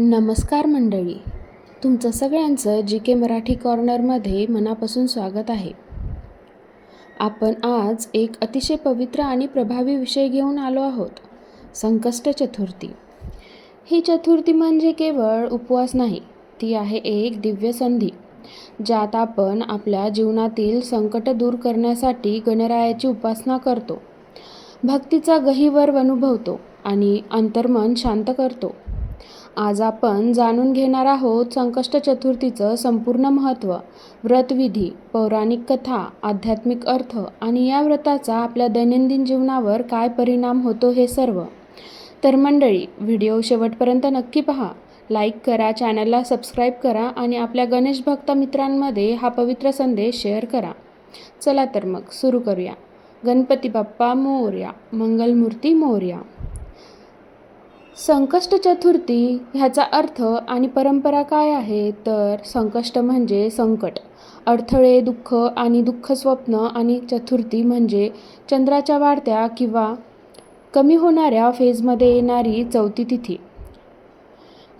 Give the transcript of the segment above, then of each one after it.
नमस्कार मंडळी तुमचं सगळ्यांचं जी के मराठी कॉर्नरमध्ये मनापासून स्वागत आहे. आपण आज एक अतिशय पवित्र आणि प्रभावी विषय घेऊन आलो आहोत संकष्ट चतुर्थी. ही चतुर्थी म्हणजे केवळ उपवास नाही ती आहे एक दिव्य संधी ज्यात आपण आपल्या जीवनातील संकट दूर करण्यासाठी गणरायाची उपासना करतो. भक्तीचा गहिवर अनुभवतो आणि अंतर्मन शांत करतो. आज आपण जाणून घेणार आहोत संकष्ट चतुर्थीचं संपूर्ण महत्त्व व्रतविधी पौराणिक कथा आध्यात्मिक अर्थ आणि या व्रताचा आपल्या दैनंदिन जीवनावर काय परिणाम होतो हे सर्व. तर मंडळी व्हिडिओ शेवटपर्यंत नक्की पहा. लाईक करा चॅनलला सबस्क्राईब करा आणि आपल्या गणेश भक्त मित्रांमध्ये हा पवित्र संदेश शेअर करा. चला तर मग सुरू करूया. गणपती बाप्पा मोर्या मंगलमूर्ती मोर्या. संकष्ट चतुर्थी ह्याचा अर्थ आणि परंपरा काय आहे? तर संकष्ट म्हणजे संकट. अडथळे दुःख आणि दुःख स्वप्न आणि चतुर्थी म्हणजे चंद्राच्या वाढत्या किंवा कमी होणाऱ्या फेजमध्ये येणारी चौथी तिथी.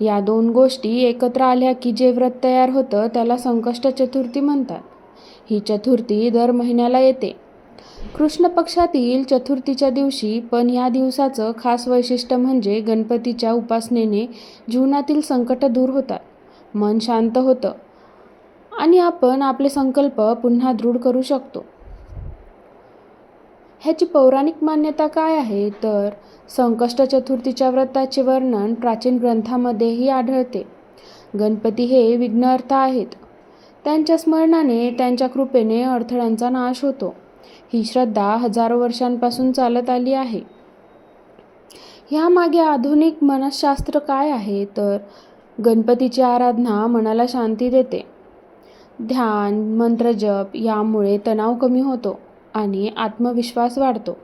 या दोन गोष्टी एकत्र आल्या की जे व्रत तयार होतं त्याला संकष्ट चतुर्थी म्हणतात. ही चतुर्थी दर महिन्याला येते. कृष्ण पक्षातील चतुर्थीच्या दिवशी पण या दिवसाचं खास वैशिष्ट्य म्हणजे गणपतीच्या उपासनेने जीवनातील संकट दूर होतात. मन शांत होतं. आणि आपण आपले संकल्प पुन्हा दृढ करू शकतो. ह्याची पौराणिक मान्यता काय आहे? तर संकष्ट चतुर्थीच्या व्रताचे वर्णन प्राचीन ग्रंथामध्येही आढळते. गणपती हे विघ्नअर्थ आहेत. त्यांच्या स्मरणाने त्यांच्या कृपेने अडथळ्यांचा नाश होतो. ही श्रद्धा हजारो वर्षांपासून चालत आली आहे. ह्यामागे आधुनिक मनसशास्त्र काय आहे? तर गणपतीची आराधना मनाला शांती देते. ध्यान मंत्रजप यामुळे तणाव कमी होतो आणि आत्मविश्वास वाढतो.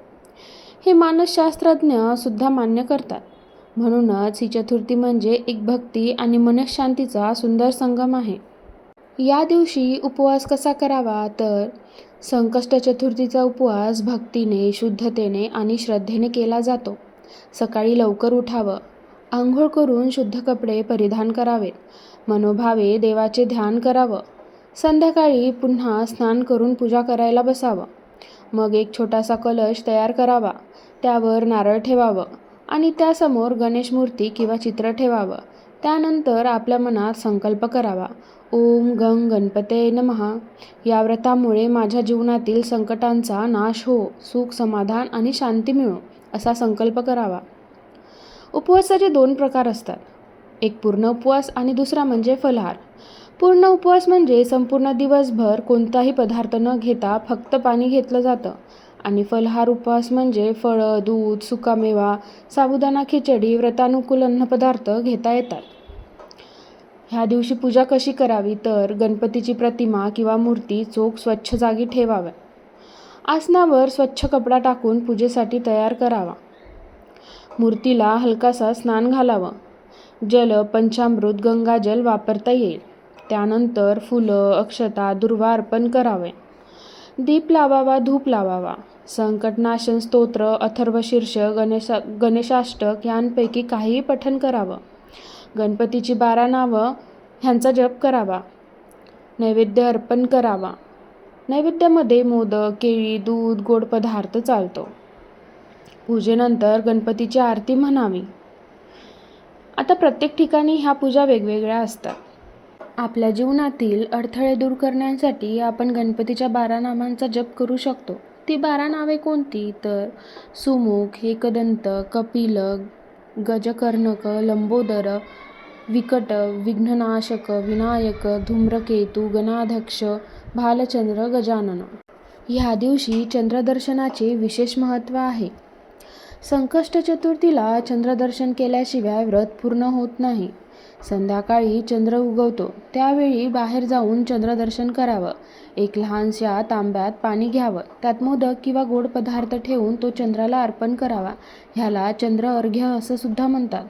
हे मानसशास्त्रज्ञ सुद्धा मान्य करतात. म्हणूनच ही चतुर्थी म्हणजे एक भक्ती आणि मनशांतीचा सुंदर संगम आहे. या दिवशी उपवास कसा करावा? तर संकष्ट चतुर्थीचा उपवास भक्तीने शुद्धतेने आणि श्रद्धेने केला जातो. सकाळी लवकर उठावं. आंघोळ करून शुद्ध कपडे परिधान करावेत. मनोभावे देवाचे ध्यान करावं. संध्याकाळी पुन्हा स्नान करून पूजा करायला बसावं. मग एक छोटासा कलश तयार करावा. त्यावर नारळ ठेवावं आणि त्यासमोर गणेश मूर्ती किंवा चित्र ठेवावं. त्यानंतर आपल्या मनात संकल्प करावा. ओम गंग गणपते नमहा या व्रतामुळे माझ्या जीवनातील संकटांचा नाश हो सुख समाधान आणि शांती मिळो असा संकल्प करावा. उपवासाचे दोन प्रकार असतात. एक पूर्ण उपवास आणि दुसरा म्हणजे फलहार. पूर्ण उपवास म्हणजे संपूर्ण दिवसभर कोणताही पदार्थ न घेता फक्त पाणी घेतलं जातं. आणि फलहार उपवास म्हणजे फळं दूध सुकामेवा साबुदाणा खिचडी व्रतानुकूल अन्नपदार्थ घेता येतात. ह्या दिवशी पूजा कशी करावी तर गणपतीची प्रतिमा किंवा मूर्ती चोख स्वच्छ जागी ठेवाव्या. आसनावर स्वच्छ कपडा टाकून पूजेसाठी तयार करावा. मूर्तीला हलकासा स्नान घालावं. जल पंचामृत गंगाजल वापरता येईल. त्यानंतर फुलं अक्षता दुर्वा अर्पण करावे. दीप लावावा धूप लावावा. संकटनाशन स्तोत्र अथर्वशीर्ष गणेशा गणेशाष्टक यांपैकी काहीही पठण करावं. गणपतीची बारा नावं ह्यांचा जप करावा. नैवेद्य अर्पण करावा. नैवेद्यामध्ये मोदक केळी दूध गोड पदार्थ चालतो. पूजेनंतर गणपतीची आरती म्हणावी. आता प्रत्येक ठिकाणी ह्या पूजा वेगवेगळ्या असतात. आपल्या जीवनातील अडथळे दूर करण्यासाठी आपण गणपतीच्या बारा नामांचा जप करू शकतो. ती बारा नावे कोणती? तर सुमुख एकदंत कपिल गजकर्णक लंबोदर विकट विघ्ननाशक विनायक धूम्रकेतू गणाध्यक्ष भालचंद्र गजानन. ह्या दिवशी चंद्रदर्शनाचे विशेष महत्त्व आहे. संकष्ट चतुर्थीला चंद्रदर्शन केल्याशिवाय व्रत पूर्ण होत नाही. संध्याकाळी चंद्र उगवतो. त्यावेळी बाहेर जाऊन चंद्रदर्शन करावं. एक लहानशा तांब्यात पाणी घ्यावं. त्यात मोदक किंवा गोड पदार्थ ठेवून तो चंद्राला अर्पण करावा. ह्याला चंद्र अर्घ्य असं सुद्धा म्हणतात.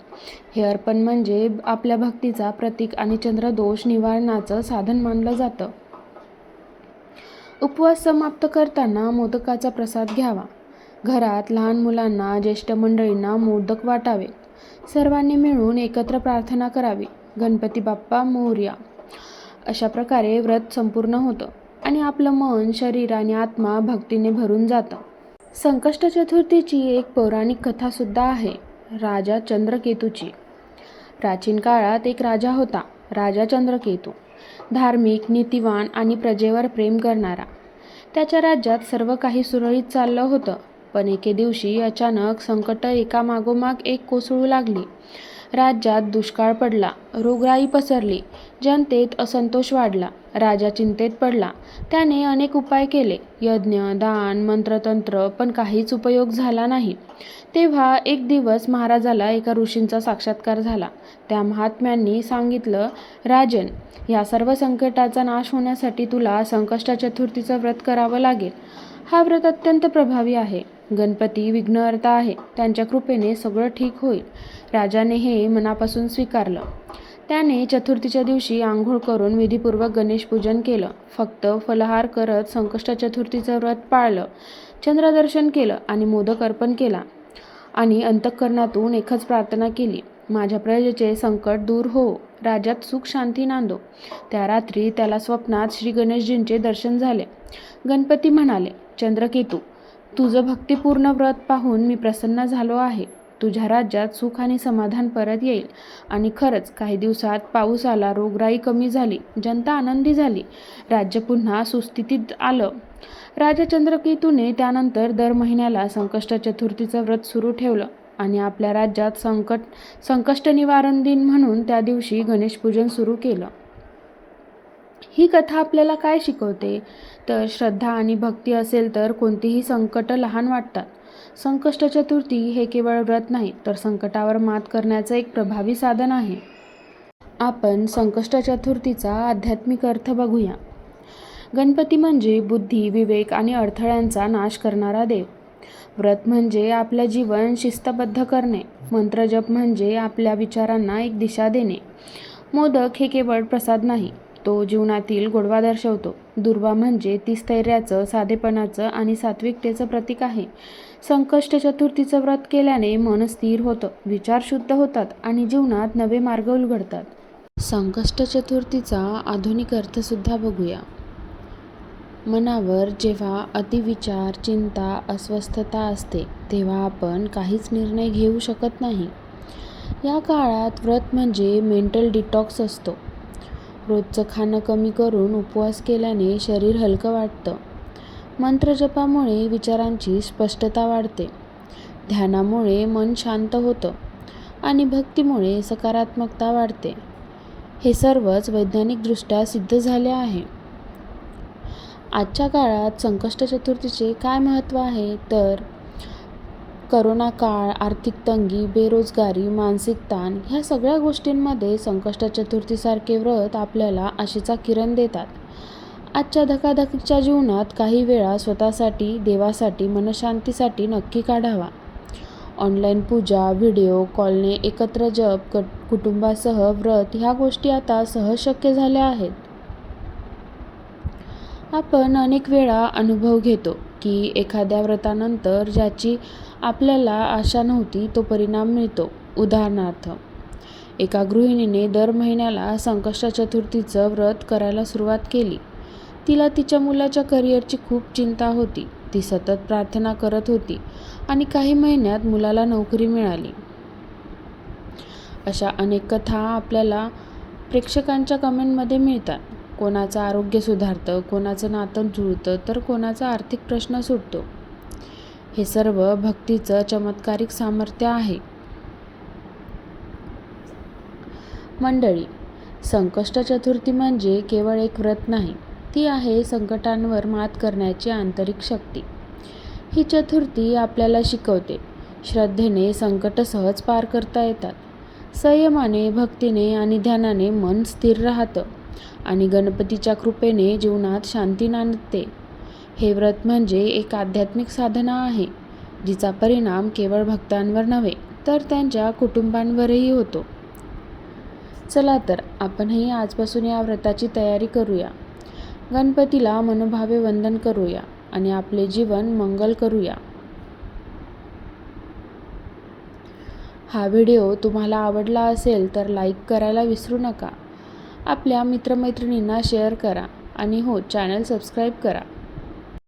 हे अर्पण म्हणजे आपल्या भक्तीचा प्रतीक आणि चंद्रदोष निवारणाचं साधन मानलं जातं. उपवास समाप्त करताना मोदकाचा प्रसाद घ्यावा. घरात लहान मुलांना ज्येष्ठ मंडळींना मोदक वाटावे. सर्वांनी मिळून एकत्र प्रार्थना करावी. गणपती बाप्पा मोर्या. अशा प्रकारे व्रत संपूर्ण होतं आणि आपलं मन शरीर आणि आत्मा भक्तीने भरून जातं. संकष्ट चतुर्थीची एक पौराणिक कथासुद्धा आहे राजा चंद्रकेतूची. प्राचीन काळात एक राजा होता राजा चंद्रकेतू. धार्मिक नीतिवान आणि प्रजेवर प्रेम करणारा. त्याच्या राज्यात सर्व काही सुरळीत चाललं होतं. पण एके दिवशी अचानक संकट एकामागोमाग एक कोसळू लागली. राज्यात दुष्काळ पडला रोगराई पसरली जनतेत असंतोष वाढला राजा चिंतेत पडला. त्याने अनेक उपाय केले. यज्ञ दान मंत्रतंत्र पण काहीच उपयोग झाला नाही. तेव्हा एक दिवस महाराजाला एका ऋषींचा साक्षात्कार झाला. त्या महात्म्यांनी सांगितलं राजन या सर्व संकटाचा नाश होण्यासाठी तुला संकष्ट चतुर्थीचं व्रत करावं लागेल. हा व्रत अत्यंत प्रभावी आहे. गणपती विघ्नहर्ता आहे. त्यांच्या कृपेने सगळं ठीक होईल. राजाने हे मनापासून स्वीकारलं. त्याने चतुर्थीच्या दिवशी आंघोळ करून विधीपूर्वक गणेश पूजन केलं. फक्त फलहार करत संकष्ट चतुर्थीचं व्रत पाळलं. चंद्रदर्शन केलं आणि मोदक अर्पण केला. आणि अंतःकरणातून एकच प्रार्थना केली. माझ्या प्रजेचे संकट दूर हो. राज्यात सुख शांती नांदो. त्या रात्री त्याला स्वप्नात श्री गणेशजींचे दर्शन झाले. गणपती म्हणाले चंद्रकेतू तुझं भक्तिपूर्ण व्रत पाहून मी प्रसन्न झालो आहे. तुझ्या राज्यात सुख आणि समाधान परत येईल. आणि खरंच काही दिवसात पाऊस आला रोगराई कमी झाली. जनता आनंदी झाली. राज्य पुन्हा सुस्थितीत आलं. राजा चंद्रकेतूने त्यानंतर दर महिन्याला संकष्ट चतुर्थीचं व्रत सुरू ठेवलं. आणि आपल्या राज्यात संकट संकष्ट निवारण दिन म्हणून त्या दिवशी गणेशपूजन सुरू केलं. ही कथा आपल्याला काय शिकवते? तर श्रद्धा आणि भक्ती असेल तर कोणतीही संकट लहान वाटतात. संकष्ट चतुर्थी हे केवळ व्रत नाही तर संकटावर मात करण्याचं एक प्रभावी साधन आहे. आपण संकष्ट चतुर्थीचा आध्यात्मिक अर्थ बघूया. गणपती म्हणजे बुद्धी विवेक आणि अडथळ्यांचा नाश करणारा देव. व्रत म्हणजे आपलं जीवन शिस्तबद्ध करणे. मंत्रजप म्हणजे आपल्या विचारांना एक दिशा देणे. मोदक हे केवळ प्रसाद नाही तो जीवनातील गोडवा दर्शवतो. दुर्वा म्हणजे ती स्थैर्याचं साधेपणाचं आणि सात्विकतेचं प्रतीक आहे. संकष्ट चतुर्थीचं व्रत केल्याने मन स्थिर होतं विचार शुद्ध होतात आणि जीवनात नवे मार्ग उलगडतात. संकष्ट चतुर्थीचा आधुनिक अर्थसुद्धा बघूया. मनावर जेव्हा अतिविचार चिंता अस्वस्थता असते तेव्हा आपण काहीच निर्णय घेऊ शकत नाही. या काळात व्रत म्हणजे मेंटल डिटॉक्स असतो. रोजचं खाणं कमी करून उपवास केल्याने शरीर हलकं वाटतं. मंत्रजपामुळे विचारांची स्पष्टता वाढते. ध्यानामुळे मन शांत होतं आणि भक्तीमुळे सकारात्मकता वाढते. हे सर्वच वैज्ञानिकदृष्ट्या सिद्ध झाले आहे. आजच्या काळात संकष्ट चतुर्थीचे काय महत्त्व आहे? तर करोना काळ आर्थिक तंगी बेरोजगारी मानसिक ताण ह्या सगळ्या गोष्टींमध्ये संकष्ट चतुर्थीसारखे व्रत आपल्याला आशेचा किरण देतात. आजच्या धकाधकीच्या जीवनात काही वेळा स्वतःसाठी देवासाठी मनशांतीसाठी नक्की काढावा. ऑनलाईन पूजा व्हिडिओ कॉलने एकत्र जप कट कुटुंबासह व्रत ह्या गोष्टी आता सहज शक्य झाल्या आहेत. आपण अनेक वेळा अनुभव घेतो की एखाद्या व्रतानंतर ज्याची आपल्याला आशा नव्हती तो परिणाम मिळतो. उदाहरणार्थ एका गृहिणीने दर महिन्याला संकष्ट चतुर्थीचं व्रत करायला सुरुवात केली. तिला तिच्या मुलाच्या करिअरची खूप चिंता होती. ती सतत प्रार्थना करत होती आणि काही महिन्यात मुलाला नोकरी मिळाली. अशा अनेक कथा आपल्याला प्रेक्षकांच्या कमेंटमध्ये मिळतात. कोणाचं आरोग्य सुधारतं कोणाचं नातं जुळतं तर कोणाचा आर्थिक प्रश्न सुटतो. हे सर्व भक्तीचं चमत्कारिक सामर्थ्य आहे. मंडळी संकष्ट चतुर्थी म्हणजे केवळ एक व्रत नाही ती आहे संकटांवर मात करण्याची आंतरिक शक्ती. ही चतुर्थी आपल्याला शिकवते. श्रद्धेने संकट सहज पार करता येतात. संयमाने भक्तीने आणि ध्यानाने मन स्थिर राहतं. आणि गणपतीच्या कृपेने जीवनात शांती नांदते. हे व्रत म्हणजे एक आध्यात्मिक साधना आहे जिचा परिणाम केवळ भक्तांवर नव्हे तर त्यांच्या कुटुंबांवरही होतो. चला तर आपणही आजपासून या व्रताची तयारी करूया. गणपतीला मनोभावे वंदन करूया आणि आपले जीवन मंगल करूया. हा व्हिडिओ तुम्हाला आवडला असेल तर लाईक करायला विसरू नका. आपल्या मित्रमैत्रिणींना शेअर करा आणि हो चॅनल सबस्क्राईब करा.